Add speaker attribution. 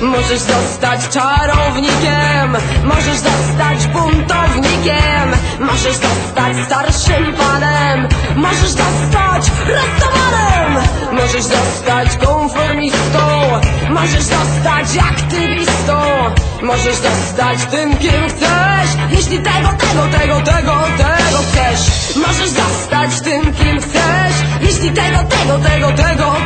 Speaker 1: Możesz zostać czarownikiem Możesz zostać buntownikiem Możesz zostać starszym panem Możesz zostać rastawanem Możesz zostać konformistą Możesz zostać aktywistą Możesz zostać tym, kim chcesz. Jeśli tego, tego, tego, tego, tego chcesz Możesz zostać tym, kim chcesz. Jeśli tego, tego, tego, tego,